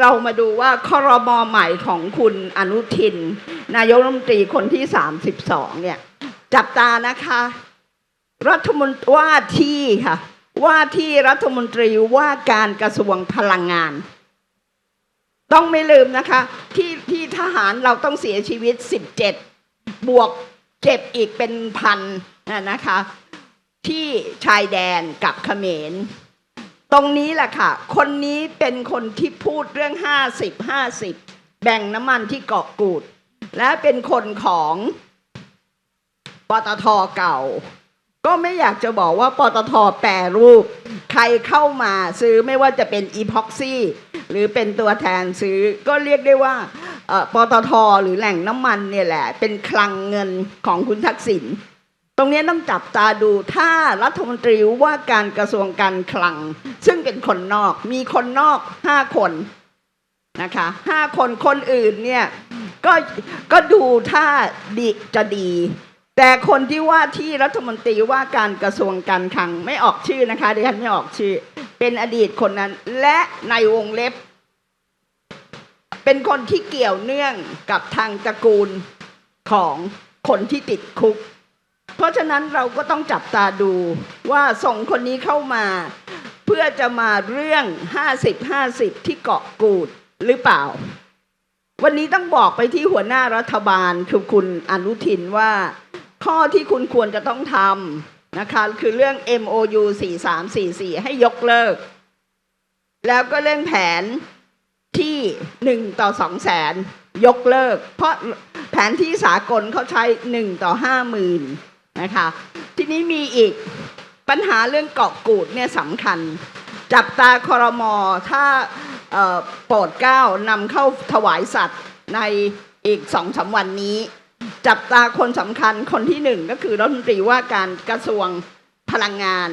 เรามาดูว่าครมใหม่ของคุณอนุทิน นายกรัฐมนตรีคนที่ 32 เนี่ย จับตานะคะ รัฐมนตรีว่าที่ค่ะ ว่าที่รัฐมนตรีว่าการกระทรวงพลังงาน ต้องไม่ลืมนะคะ ที่ที่ทหารเราต้องเสียชีวิต 17 บวกเจ็บอีกเป็นพันนะนะคะ ที่ชายแดนกับเขมร รงนี้แหละค่ะ คนนี้เป็นคนที่พูดเรื่อง 50 50 แบ่งน้ำมันที่เกาะกูด และเป็นคนของปตทเก่า ก็ไม่อยากจะบอกว่าปตทแปรรูป ใครเข้ามาซื้อไม่ว่าจะเป็นอีพ็อกซี่หรือเป็นตัวแทนซื้อก็เรียกได้ว่าปตทหรือแหล่งน้ำมันเนี่ยแหละ เป็นคลังเงินของคุณทักษิณ ตรงนี้ต้องจับตาดูถ้ารัฐมนตรีว่าการกระทรวงการคลัง ซึ่งเป็นคนนอกมีคนนอกห้าคนนะคะห้าคนคนอื่นเนี่ยก็ก็ดูถ้าดีจะดี แต่คนที่ว่าที่รัฐมนตรีว่าการกระทรวงการคลังไม่ออกชื่อนะคะดิฉันไม่ออกชื่อ เป็นอดีตคนนั้น และในวงเล็บ เป็นคนที่เกี่ยวเนื่องกับทางตระกูลของคนที่ติดคุก เพราะฉะนั้นเราก็ต้องจับตาดูว่าส่งคนนี้เข้ามา เพื่อจะมาเรื่อง 50-50 ที่เกาะกูดหรือเปล่า วันนี้ต้องบอกไปที่หัวหน้ารัฐบาลคือคุณอนุทินว่า ข้อที่คุณควรจะต้องทำนะคะคือเรื่อง MOU 4344 ให้ยกเลิก แล้วก็เรื่องแผนที่หนึ่งต่อสองแสนยกเลิก เพราะแผนที่สากลเขาใช้หนึ่งต่อห้าหมื่น นะคะ ทีนี้มีอีกปัญหาเรื่องเกาะกูดเนี่ยสำคัญ จับตาคอรมอถ้าโปรดเกล้านำเข้าถวายสัตว์ในอีกสองสามวันนี้ จับตาคนสำคัญคนที่หนึ่งก็คือรัฐมนตรีว่าการกระทรวงพลังงาน